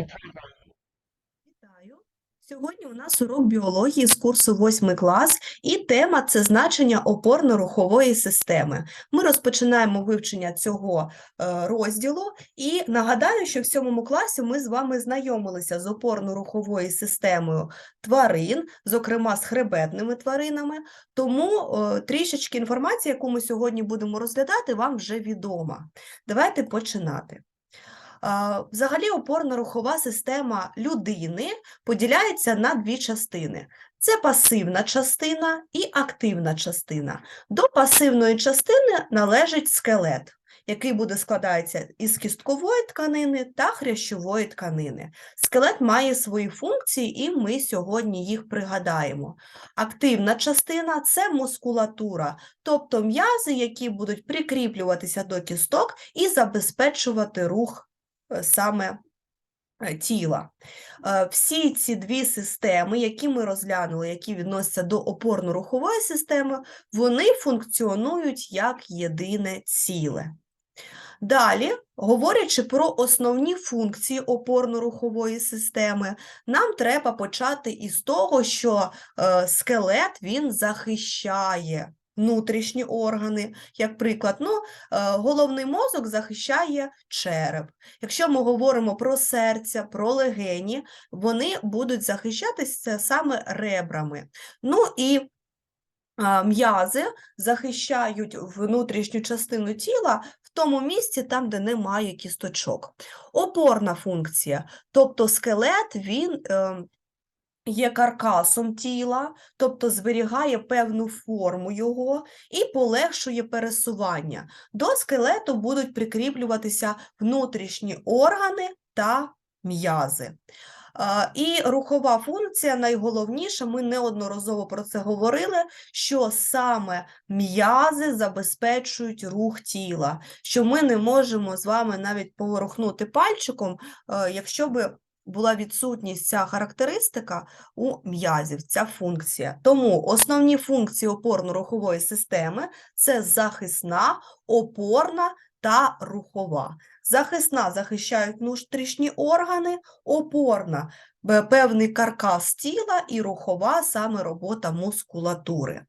Вітаю! Сьогодні у нас урок біології з курсу 8 клас, і тема це значення опорно-рухової системи. Ми розпочинаємо вивчення цього е, розділу, і нагадаю, що в 7 класі ми з вами знайомилися з опорно-руховою системою тварин, зокрема з хребетними тваринами. Тому е, трішечки інформації, яку ми сьогодні будемо розглядати, вам вже відома. Давайте починати. Взагалі опорно-рухова система людини поділяється на дві частини. Це пасивна частина і активна частина. До пасивної частини належить скелет, який буде складатися із кісткової тканини та хрящової тканини. Скелет має свої функції, і ми сьогодні їх пригадаємо. Активна частина це мускулатура, тобто м'язи, які будуть прикріплюватися до кісток і забезпечувати рух саме е, тіла. Е, Всі ці дві системи, які ми розглянули, які відносяться до опорно-рухової системи, вони функціонують як єдине ціле. Далі, говорячи про основні функції опорно-рухової системи, нам треба почати із того, що е, скелет він захищає внутрішні органи. Як приклад, ну, е, головний мозок захищає череп. Якщо ми говоримо про серця, про легені, вони будуть захищатися саме ребрами. Ну і м'язи захищають внутрішню частину тіла в тому місці, там, де немає кісточок. Опорна функція, тобто скелет, він е, є каркасом тіла, тобто зберігає певну форму його і полегшує пересування. До скелету будуть прикріплюватися внутрішні органи та м'язи. І рухова функція найголовніша, ми неодноразово про це говорили, що саме м'язи забезпечують рух тіла, що ми не можемо з вами навіть поворухнути пальчиком, е, якщо би була відсутність ця характеристика у м'язів, ця функція. Тому основні функції опорно-рухової системи це захисна, опорна та рухова. Захисна захищають внутрішні органи, опорна певний каркас тіла і рухова саме робота мускулатури.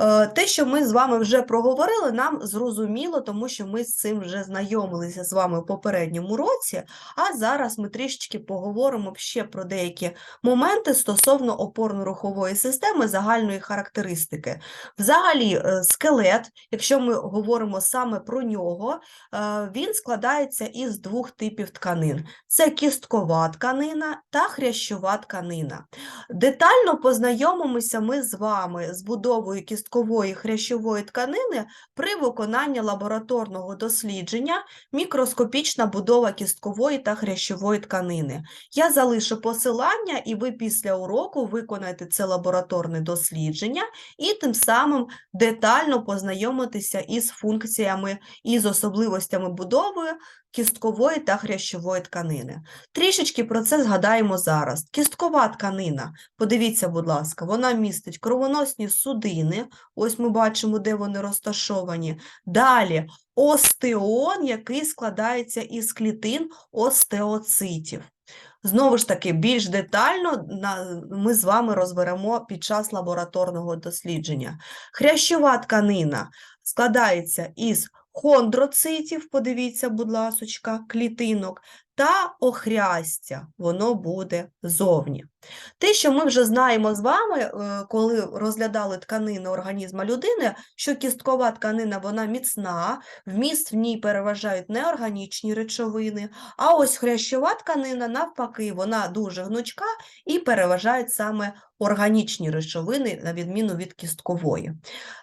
Е, Те, що ми з вами вже проговорили, нам зрозуміло, тому що ми з цим вже знайомилися з вами в попередньому році, а зараз ми трішечки поговоримо ще про деякі моменти стосовно опорно-рухової системи загальної характеристики. Взагалі, е, скелет, якщо ми говоримо саме про нього, е, він складається із двох типів тканин: це кісткова тканина та хрящова тканина. Детально познайомимося ми з вами з будовою кісткової хрящової тканини при виконанні лабораторного дослідження мікроскопічна будова кісткової та хрящової тканини. Я залишу посилання, і ви після уроку виконаєте це лабораторне дослідження і тим самим детально познайомитеся із функціями і з особливостями будови кісткової та хрящової тканини. Трішечки про це згадаємо зараз. Кісткова тканина, подивіться, будь ласка, вона містить кровоносні судини, ось ми бачимо, де вони розташовані. Далі остеон, який складається із клітин остеоцитів. Знову ж таки, більш детально ми з вами розберемо під час лабораторного дослідження. Хрящова тканина складається із хондроцитів, подивіться, будь ласочка, клітинок, та охрястя, воно буде зовні. Те, що ми вже знаємо з вами, е, коли розглядали тканини організму людини, що кісткова тканина вона міцна, вміст в ній переважають неорганічні речовини, а ось хрящова тканина, навпаки, вона дуже гнучка і переважають саме органічні речовини, на відміну від кісткової.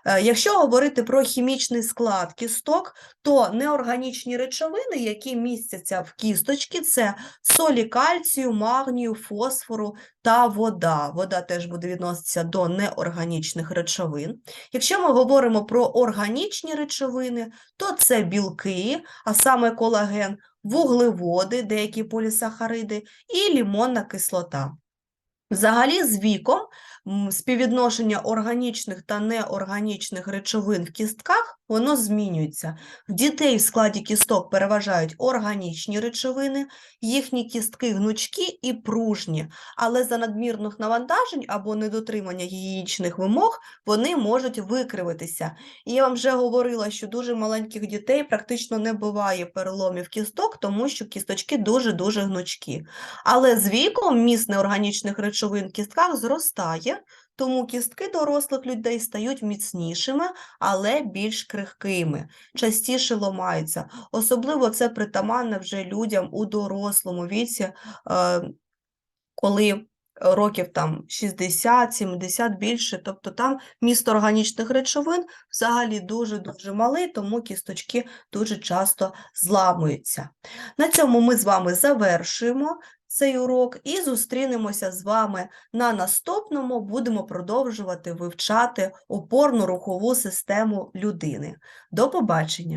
Е, Якщо говорити про хімічний склад кісток, то неорганічні речовини, які містяться в кісточці, це солі кальцію, магнію, фосфору та вода. Вода теж буде відноситися до неорганічних речовин. Якщо ми говоримо про органічні речовини, то це білки, а саме колаген, вуглеводи, деякі полісахариди і лімонна кислота. Взагалі, з віком співвідношення органічних та неорганічних речовин в кістках воно змінюється. В дітей в складі кісток переважають органічні речовини, їхні кістки гнучкі і пружні, але за надмірних навантажень або недотримання гігієнічних вимог вони можуть викривитися. І я вам вже говорила, що дуже маленьких дітей практично не буває переломів кісток, тому що кісточки дуже-дуже гнучкі. Але з віком міст неорганічних речовин в кістках зростає, тому кістки дорослих людей стають міцнішими, але більш крихкими, частіше ламаються. Особливо це притаманне вже людям у дорослому віці, е, коли років там 60-70 більше, тобто там міст органічних речовин взагалі дуже-дуже малий, тому кісточки дуже часто зламуються. На цьому ми з вами завершуємо цей урок і зустрінемося з вами на наступному. Будемо продовжувати вивчати опорно-рухову систему людини. До побачення!